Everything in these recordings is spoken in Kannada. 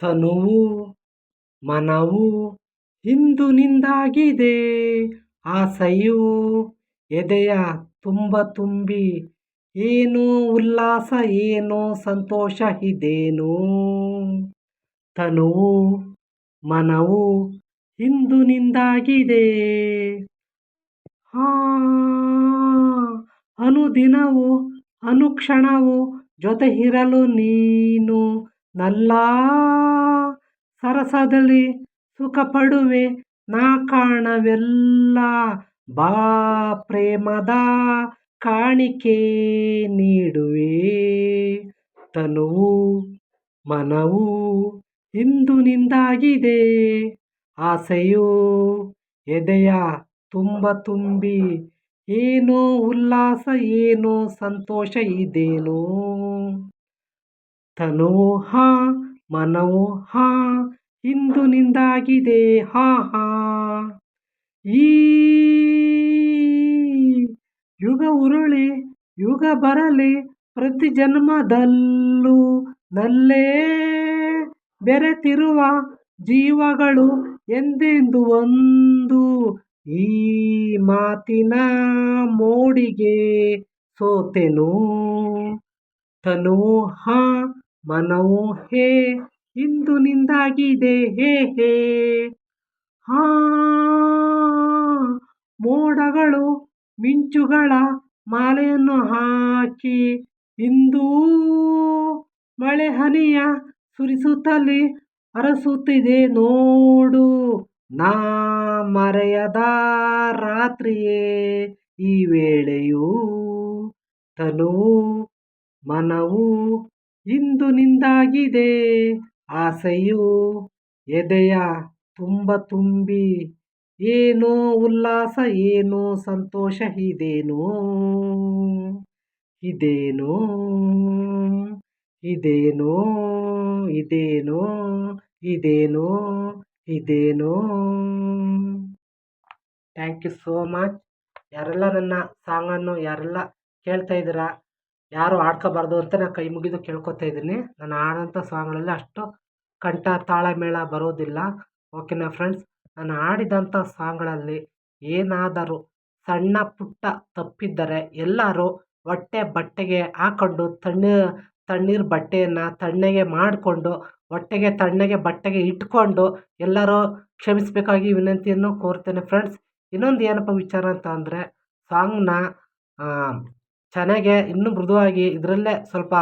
ತನುವು ಮನವು ಇಂದು ನಿಂದಾಗಿದೆ ಆಸೆಯು ಎದೆಯ ತುಂಬ ತುಂಬಿ ಏನೋ ಉಲ್ಲಾಸ, ಏನೋ ಸಂತೋಷ ಇದೇನೋ. ತನುವು ಮನವು ಇಂದು ನಿಂದಾಗಿದೆ ಅನುದಿನವು ಅನುಕ್ಷಣವು ಜೊತೆ ಇರಲು ನೀನು ನಲ್ಲ ಸರಸದಲ್ಲಿ ಸುಖಪಡುವೆ ನಾ ಕಾಣವೆಲ್ಲ. ಬಾ ಪ್ರೇಮದ ಕಾಣಿಕೆ ನೀಡುವೆ. ತನುವು, ಮನವು ಇಂದು ನಿಂದಾಗಿದೆ. ಆಸೆಯು ಎದೆಯ ತುಂಬ ತುಂಬಿ ಏನೋ ಉಲ್ಲಾಸ, ಏನೋ ಸಂತೋಷ ಇದೇನೋ. ತನುವು ಹಾ ಮನವು ಹಾ ಇಂದು ನಿಂದಾಗಿದೆ ಹಾ. ಹಾ ಈ ಯುಗ ಉರುಳಿ, ಯುಗ ಬರಲಿ, ಪ್ರತಿ ಜನ್ಮದಲ್ಲೂ ನಲ್ಲೇ ಬೆರೆತಿರುವ ಜೀವಗಳು ಎಂದೆಂದು ಒಂದು ಈ ಮಾತಿನ ಮೋಡಿಗೆ ಸೋತೆನು. ತನೋಹ ಮನವು ಹೇ, ಇಂದು ನಿಂದಾಗಿದೆ, ಹೇ ಹೇ. ಹಾ, ಮೋಡಗಳು, ಮಿಂಚುಗಳ ಮಾಲೆಯನ್ನು ಹಾಕಿ, ಇಂದೂ ಮಳೆ ಹನಿಯ ಸುರಿಸುತ್ತಲೇ ಅರಸುತ್ತಿದೆ ನೋಡು. ನಾ ಮರೆಯದ ರಾತ್ರಿಯೇ, ಈ ವೇಳೆಯೂ ತನುವು ಮನವು ಇಂದು ನಿಂದಾಗಿದೆ. ಆಸೆಯು ಎದೆಯ ತುಂಬ ತುಂಬಿ, ಏನೋ ಉಲ್ಲಾಸ, ಏನೋ ಸಂತೋಷ, ಇದೇನೋ ಇದೇನೋ ಇದೇನೋ ಇದೇನೋ ಇದೇನೋ ಇದೇನೋ. ಥ್ಯಾಂಕ್ ಯು ಸೋ ಮಚ್ ಯಾರೆಲ್ಲ ನನ್ನ ಸಾಂಗನ್ನು ಯಾರೆಲ್ಲ ಕೇಳ್ತಾ ಇದ್ದೀರಾ? ಯಾರು ಆಡ್ಕೋಬಾರ್ದು ಅಂತ ನಾನು ಕೈ ಮುಗಿದು ಕೇಳ್ಕೊತಾ ಇದ್ದೀನಿ. ನಾನು ಆಡೋಂಥ ಸಾಂಗ್ಗಳಲ್ಲಿ ಅಷ್ಟು ಕಂಠ ತಾಳ ಮೇಳ ಬರೋದಿಲ್ಲ ಓಕೆನಾ ಫ್ರೆಂಡ್ಸ್ ನಾನು ಆಡಿದಂಥ ಸಾಂಗ್ಗಳಲ್ಲಿ ಏನಾದರೂ ಸಣ್ಣ ಪುಟ್ಟ ತಪ್ಪಿದ್ದರೆ ಎಲ್ಲರೂ ಹೊಟ್ಟೆ ಬಟ್ಟೆಗೆ ಹಾಕ್ಕೊಂಡು ತಣ್ಣ, ತಣ್ಣೀರು ಬಟ್ಟೆಯನ್ನು ತಣ್ಣಗೆ ಮಾಡಿಕೊಂಡು ಹೊಟ್ಟೆಗೆ ತಣ್ಣಗೆ ಬಟ್ಟೆಗೆ ಇಟ್ಕೊಂಡು ಎಲ್ಲರೂ ಕ್ಷಮಿಸಬೇಕಾಗಿ ವಿನಂತಿಯನ್ನು ಕೋರ್ತೇನೆ ಫ್ರೆಂಡ್ಸ್ ಇನ್ನೊಂದು ಏನಪ್ಪ ವಿಚಾರ ಅಂತ ಅಂದರೆ, ಸಾಂಗ್ನ ಚೆನ್ನಾಗೆ ಇನ್ನೂ ಮೃದುವಾಗಿ ಇದರಲ್ಲೇ ಸ್ವಲ್ಪ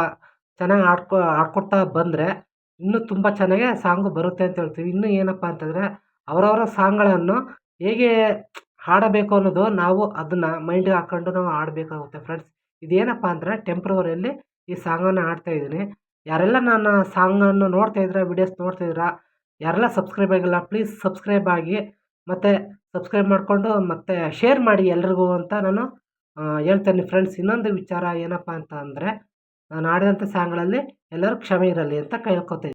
ಚೆನ್ನಾಗಿ ಆಡ್ಕೊ ಆಡ್ಕೊಳ್ತಾ ಬಂದರೆ ಇನ್ನೂ ತುಂಬ ಚೆನ್ನಾಗೆ ಸಾಂಗು ಬರುತ್ತೆ ಅಂತ ಹೇಳ್ತೀವಿ. ಇನ್ನೂ ಏನಪ್ಪ ಅಂತಂದರೆ ಅವರವರ ಸಾಂಗ್ಗಳನ್ನು ಹೇಗೆ ಹಾಡಬೇಕು ಅನ್ನೋದು ನಾವು ಅದನ್ನು ಮೈಂಡಿಗೆ ಹಾಕ್ಕೊಂಡು ನಾವು ಆಡಬೇಕಾಗುತ್ತೆ ಫ್ರೆಂಡ್ಸ್. ಇದೇನಪ್ಪ ಅಂದರೆ ಟೆಂಪ್ರವರಿಯಲ್ಲಿ ಈ ಸಾಂಗನ್ನು ಇದ್ದೀನಿ. ಯಾರೆಲ್ಲ ನನ್ನ ಸಾಂಗನ್ನು ನೋಡ್ತಾ ಇದ್ದೀರಾ, ವೀಡಿಯೋಸ್ ನೋಡ್ತಾ ಇದ್ದೀರಾ, ಯಾರೆಲ್ಲ ಸಬ್ಸ್ಕ್ರೈಬ್ ಆಗಿಲ್ಲ, ಪ್ಲೀಸ್ ಸಬ್ಸ್ಕ್ರೈಬ್ ಆಗಿ ಮತ್ತು ಸಬ್ಸ್ಕ್ರೈಬ್ ಮಾಡಿಕೊಂಡು ಮತ್ತು ಶೇರ್ ಮಾಡಿ ಎಲ್ರಿಗೂ ಅಂತ ನಾನು ಹೇಳ್ತೇನೆ ಫ್ರೆಂಡ್ಸ್ ಇನ್ನೊಂದು ವಿಚಾರ ಏನಪ್ಪ ಅಂತ ಅಂದರೆ, ನಾನು ಆಡಿದಂಥ ಸಾಂಗ್ಗಳಲ್ಲಿ ಎಲ್ಲರೂ ಕ್ಷಮೆ ಇರಲಿ ಅಂತ ಕೇಳ್ಕೊತೀನಿ.